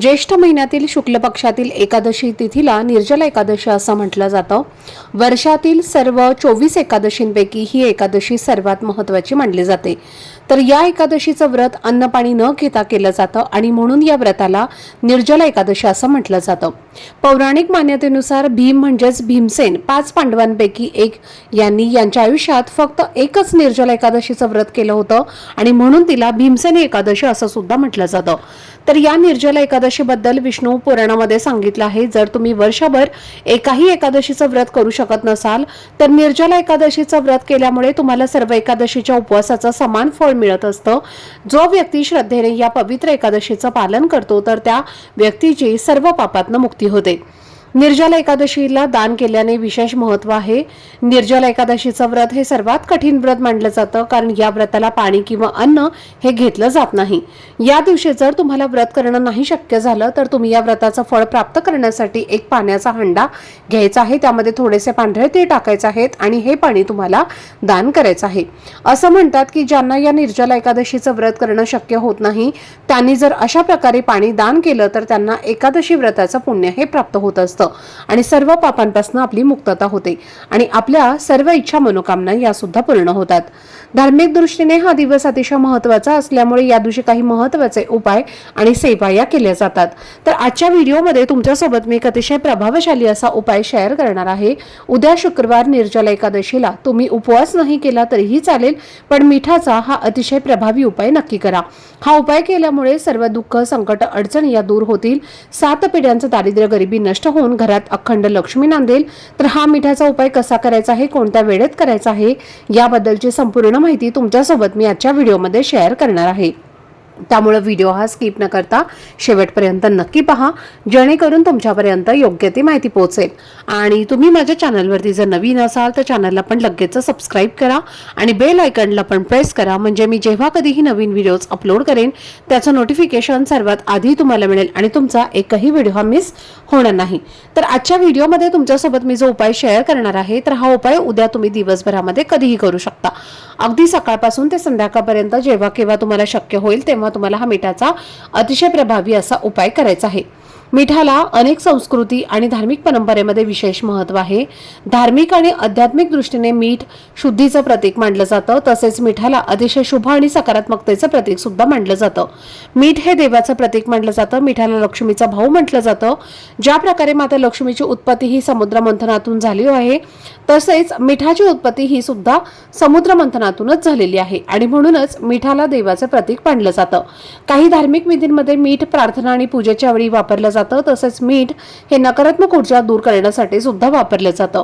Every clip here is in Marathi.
ज्येष्ठ महिन्यातील शुक्ल पक्षातील एकादशी तिथीला निर्जला एकादशी असं म्हटलं जातं. वर्षातील सर्व चोवीस एकादशींपैकी ही एकादशी सर्वात महत्त्वाची मानली जाते. तर या एकादशीचं व्रत अन्न पाणी न घेता केलं जातं आणि म्हणून या व्रताला निर्जला एकादशी असं म्हटलं जातं. पौराणिक मान्यतेनुसार भीम म्हणजेच भीमसेन पाच पांडवांपैकी एक यांनी यांच्या आयुष्यात फक्त एकच निर्जला एकादशीचं व्रत केलं होतं आणि म्हणून तिला भीमसेन एकादशी असं सुद्धा म्हटलं जातं. तर या निर्जला एकादशीबद्दल विष्णू पुराणामध्ये सांगितलं आहे. जर तुम्ही वर्षभर एकाही एकादशीचं व्रत करू शकत नसाल तर निर्जला एकादशीचं व्रत केल्यामुळे तुम्हाला सर्व एकादशीच्या उपवासाचं समान फळ मिळत असतं. जो व्यक्ती श्रद्धेने या पवित्र एकादशीचं पालन करतो तर त्या व्यक्तीची सर्व पापातनं मुक्ती होते. निर्जला एकादशीला दान केल्याने विशेष महत्त्व आहे. निर्जला एकादशीचं व्रत हे सर्वात कठीण व्रत मानलं जातं कारण या व्रताला पाणी किंवा अन्न हे घेतलं जात नाही. या दिवशी जर तुम्हाला व्रत करणं नाही शक्य झालं तर तुम्ही या व्रताचं फळ प्राप्त करण्यासाठी एक पाण्याचा हंडा घ्यायचा आहे. त्यामध्ये थोडेसे पांढरे ते टाकायचे आहेत आणि हे पाणी तुम्हाला दान करायचं आहे. असं म्हणतात की ज्यांना या निर्जला एकादशीचं व्रत करणं शक्य होत नाही त्यांनी जर अशा प्रकारे पाणी दान केलं तर त्यांना एकादशी व्रताचं पुण्य हे प्राप्त होत असतं. आणि सर्व पापांपासून आपली मुक्तता होते. आणि आपल्या सर्व इच्छा मनोकामना या सुद्धा पूर्ण होतात. धार्मिक दृष्टीने हा दिवस अतिशय महत्त्वाचा असल्यामुळे या दिवशी काही महत्त्वाचे उपाय आणि सेवा या केल्या जातात. तर आजच्या व्हिडिओमध्ये तुमच्यासोबत मी एक अतिशय प्रभावशाली असा उपाय शेअर करणार आहे. उद्या शुक्रवार निर्जला एकादशीला तुम्ही उपवास नाही केला तरीही चालेल पण मिठाचा हा अतिशय प्रभावी उपाय नक्की करा. हा उपाय केल्यामुळे सर्व दुःख संकट अडचणी या दूर होतील. सात पिढ्यांचं दारिद्र्य गरिबी नष्ट होऊन घरात अखंड लक्ष्मी नांदेल तर हा मिठाचा उपाय कसा करायचा आहे कोणत्या वेळेत करायचा आहे याबद्दलची संपूर्ण माहिती तुमच्यासोबत मी आजच्या व्हिडिओमध्ये शेअर करणार आहे. त्यामुळे व्हिडिओ हा स्किप न करता शेवटपर्यंत नक्की पहा. जेणेकरून तुमच्यापर्यंत योग्य ती माहिती पोहोचेल. आणि तुम्ही माझ्या चॅनलवरती जर नवीन असाल तर चॅनलला पण लगेच सबस्क्राईब करा आणि बेल आयकनला पण प्रेस करा. म्हणजे मी जेव्हा कधीही नवीन व्हिडिओज अपलोड करेन त्याचं नोटिफिकेशन सर्वात आधी तुम्हाला मिळेल आणि तुमचा एकही व्हिडिओ हा मिस होणार नाही. तर आजच्या व्हिडिओमध्ये तुमच्यासोबत मी जो उपाय शेअर करणार आहे तर हा उपाय उद्या तुम्ही दिवसभरामध्ये कधीही करू शकता. अगदी सकाळपासून ते संध्याकाळपर्यंत जेव्हा केव्हा तुम्हाला शक्य होईल तेव्हा तुम्हाला हा मिठाचा अतिशय प्रभावी असा उपाय करायचा आहे. मिठाला अनेक संस्कृती आणि धार्मिक परंपरेमध्ये विशेष महत्त्व आहे. धार्मिक आणि आध्यात्मिक दृष्टीने मीठ शुद्धीचं प्रतीक मानलं जातं. तसेच मिठाला अतिशय शुभ आणि सकारात्मकतेचं प्रतीक सुद्धा मानलं जातं. मीठ हे देवाचं प्रतीक मानलं जातं. मिठाला लक्ष्मीचा भाऊ म्हटलं जातं. ज्या प्रकारे माता लक्ष्मीची उत्पत्ती ही समुद्र मंथनातून झाली आहे तसेच मिठाची उत्पत्ती ही सुद्धा समुद्र मंथनातूनच झालेली आहे आणि म्हणूनच मिठाला देवाचं प्रतीक मानलं जातं. काही धार्मिक विधींमध्ये मीठ प्रार्थना आणि पूजेच्या वेळी वापरलं जातं. जातं तसेच मीठ हे नकारात्मक ऊर्जा दूर करण्यासाठी सुद्धा वापरलं जातं.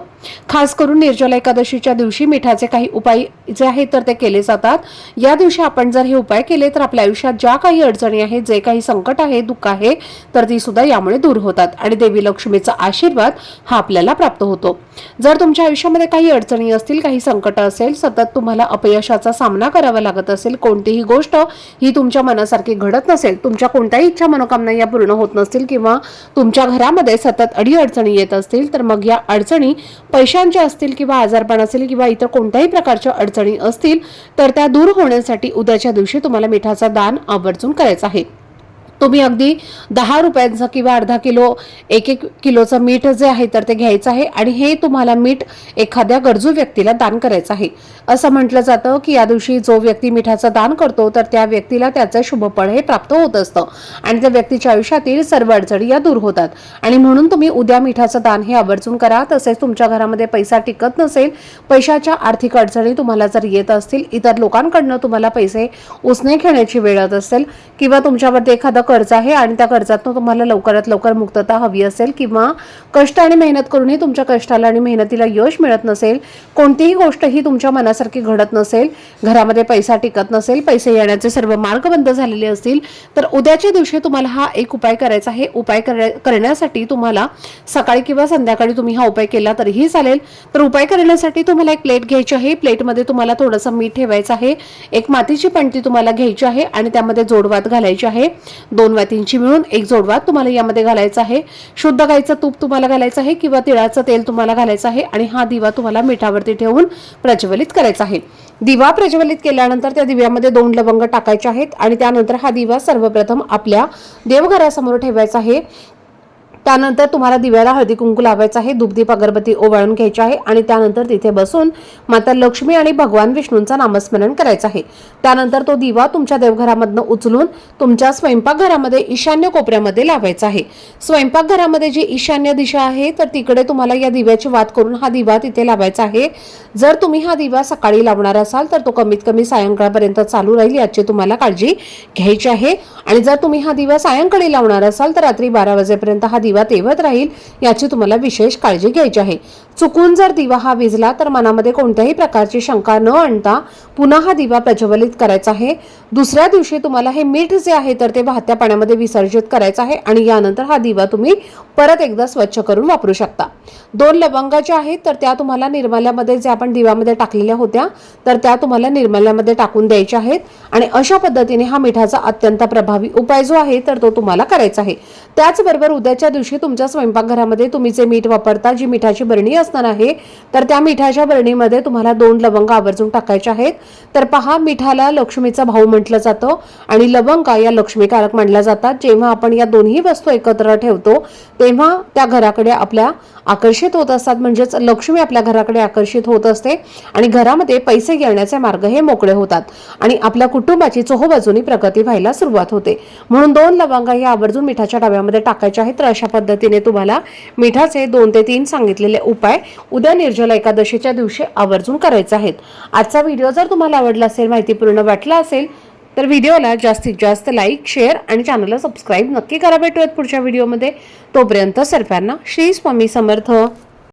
खास करून निर्जला एकादशीच्या दिवशी मिठाचे काही उपाय जे आहेत तर ते केले जातात. या दिवशी आपण जर हे उपाय केले तर आपल्या आयुष्यात ज्या काही अडचणी आहेत जे काही संकट आहे दुःख आहे तर ती सुद्धा यामुळे दूर होतात आणि देवी लक्ष्मीचा आशीर्वाद हा आपल्याला प्राप्त होतो. जर तुमच्या आयुष्यामध्ये काही अडचणी असतील काही संकट असेल सतत तुम्हाला अपयशाचा सामना करावा लागत असेल कोणतीही गोष्ट ही तुमच्या मनासारखी घडत नसेल तुमच्या कोणत्याही इच्छा मनोकामना या पूर्ण होत नसतील किंवा किंवा तुमच्या घरामध्ये सतत अडीअडचणी येत असतील तर मग या अडचणी पैशांच्या असतील किंवा आजारपण असेल किंवा इतर कोणत्याही प्रकारच्या अडचणी असतील तर त्या दूर होण्यासाठी उद्याच्या दिवशी तुम्हाला मिठाचा दान आवर्जून करायचं आहे. तुम्ही अगदी दहा रुपयांचं किंवा अर्धा किलो एक एक किलोचं मीठ जे आहे तर ते घ्यायचं आहे आणि हे तुम्हाला मीठ एखाद्या गरजू व्यक्तीला दान करायचं आहे. असं म्हटलं जातं की या दिवशी जो व्यक्ती मिठाचं दान करतो तर त्या व्यक्तीला त्याचं शुभफळ हे प्राप्त होत असतं आणि त्या व्यक्तीच्या आयुष्यातील सर्व अडचणी या दूर होतात. आणि म्हणून तुम्ही उद्या मिठाचं दान हे आवर्जून करा तसेच तुमच्या घरामध्ये पैसा टिकत नसेल पैशाच्या आर्थिक अडचणी तुम्हाला जर येत असतील इतर लोकांकडनं तुम्हाला पैसे उसने घेण्याची वेळ येत असेल किंवा तुमच्यावरती एखादं कर्ज आहे आणि त्या कर्जातून तुम्हाला लवकरात लवकर मुक्तता हवी असेल किंवा कष्ट आणि मेहनत करूनही तुमच्या कष्टाला आणि मेहनतीला यश मिळत नसेल कोणतीही गोष्ट ही तुमच्या मनासारखी घडत नसेल घरामध्ये पैसा टिकत नसेल पैसे येण्याचे सर्व मार्ग बंद झालेले असतील तर उद्याच्या दिवशी तुम्हाला हा एक उपाय करायचा आहे. उपाय करण्यासाठी तुम्हाला सकाळी किंवा संध्याकाळी तुम्ही हा उपाय केला तरीही चालेल. तर उपाय करण्यासाठी तुम्हाला एक प्लेट घ्यायची आहे. प्लेटमध्ये तुम्हाला थोडंसं मीठ ठेवायचं आहे. एक मातीची पणती तुम्हाला घ्यायची आहे आणि त्यामध्ये जोडवात घालायची आहे. दोन वातींची मिळून एक जोडवात तुम्हाला यामध्ये घालायचा आहे. शुद्ध गाईचं तूप तुम्हाला घालायचं आहे किंवा तिळाचं तेल तुम्हाला घालायचं आहे आणि हा दिवा तुम्हाला मिठावरती ठेवून प्रज्वलित करायचा आहे. दिवा प्रज्वलित केल्यानंतर त्या दिव्यामध्ये दोन लवंग टाकायचे आहेत आणि त्यानंतर हा दिवा सर्वप्रथम आपल्या देवघरासमोर ठेवायचा आहे. त्यानंतर तुम्हाला दिव्याला हळदी कुंकू लावायचं आहे दुपदीप अगरबत्ती ओवाळून घ्यायची आहे आणि त्यानंतर तिथे बसून माता लक्ष्मी आणि भगवान विष्णूंचा नामस्मरण करायचं आहे. त्यानंतर तो दिवा तुमच्या देवघरामधनं उचलून तुमच्या स्वयंपाकघरामध्ये ईशान्य कोपऱ्यामध्ये लावायचा आहे. स्वयंपाकघरामध्ये जी ईशान्य दिशा आहे तर तिकडे तुम्हाला या दिव्याची वात करून हा दिवा तिथे लावायचा आहे. जर तुम्ही हा दिवा सकाळी लावणार असाल तर तो कमीत कमी सायंकाळपर्यंत चालू राहील याची तुम्हाला काळजी घ्यायची आहे. आणि जर तुम्ही हा दिवा सायंकाळी लावणार असाल तर रात्री बारा वाजेपर्यंत हा दिवा दिवा तेवत राहील याची तुम्हाला विशेष काळजी घ्यायची आहे. चुकून जर दिवा हा विजला तर मनामध्ये कोणत्याही प्रकारची शंका न आणता पुन्हा हा दिवा प्रज्वलित करायचा आहे. दुसऱ्या दिवशी तुम्हाला हे मीठ जे आहे तर ते वाहत्या पाण्यामध्ये विसर्जित करायचं आहे आणि यानंतर हा दिवा तुम्ही परत एकदा स्वच्छ करून वापरू शकता. दोन लवंगा ज्या आहेत तर त्या तुम्हाला निर्माल्यामध्ये जे आपण दिव्यामध्ये टाकलेल्या होत्या तर त्या तुम्हाला निर्माल्यामध्ये टाकून द्यायच्या आहेत. आणि अशा पद्धतीने हा मिठाचा अत्यंत प्रभावी उपाय जो आहे तर तो तुम्हाला करायचा आहे. त्याचबरोबर उद्याच्या दिवशी तुमच्या स्वयंपाकघरामध्ये तुम्ही जे मीठ वापरता जी मिठाची बरणी असणार आहे तर त्या मिठाच्या बरणीमध्ये तुम्हाला दोन लवंग आवर्जून टाकायचे आहेत. तर पहा मिठाला लक्ष्मीचा भाऊ म्हटलं जातं आणि लवंगा या लक्ष्मीकारक मानल्या जातात. जेव्हा आपण या दोन्ही वस्तू एकत्र ठेवतो तेव्हा त्या घराकडे आपल्या आकर्षित होत असतात. म्हणजेच लक्ष्मी आपल्या घराकडे आकर्षित होत असते आणि घरामध्ये पैसे येण्याचे मार्ग हे मोकळे होतात आणि आपल्या कुटुंबाची चोहोबाजूनी प्रगती व्हायला सुरुवात होते. म्हणून दोन लवंगा या आवर्जून मिठाच्या डब्यामध्ये टाकायच्या आहेत तर अशा पद्धतीने तुम्हाला मिठाचे दोन ते तीन सांगितलेले उपाय उद्या निर्जला एकादशीच्या दिवशी आवर्जून करायचे आहेत. आजचा व्हिडिओ जर तुम्हाला आवडला असेल माहितीपूर्ण वाटला असेल तर व्हिडिओला जास्तीत जास्त लाईक शेअर आणि चॅनलला सबस्क्राईब नक्की करा. भेटूयात पुढच्या व्हिडिओमध्ये. तोपर्यंत सर्वांना श्री स्वामी समर्थ.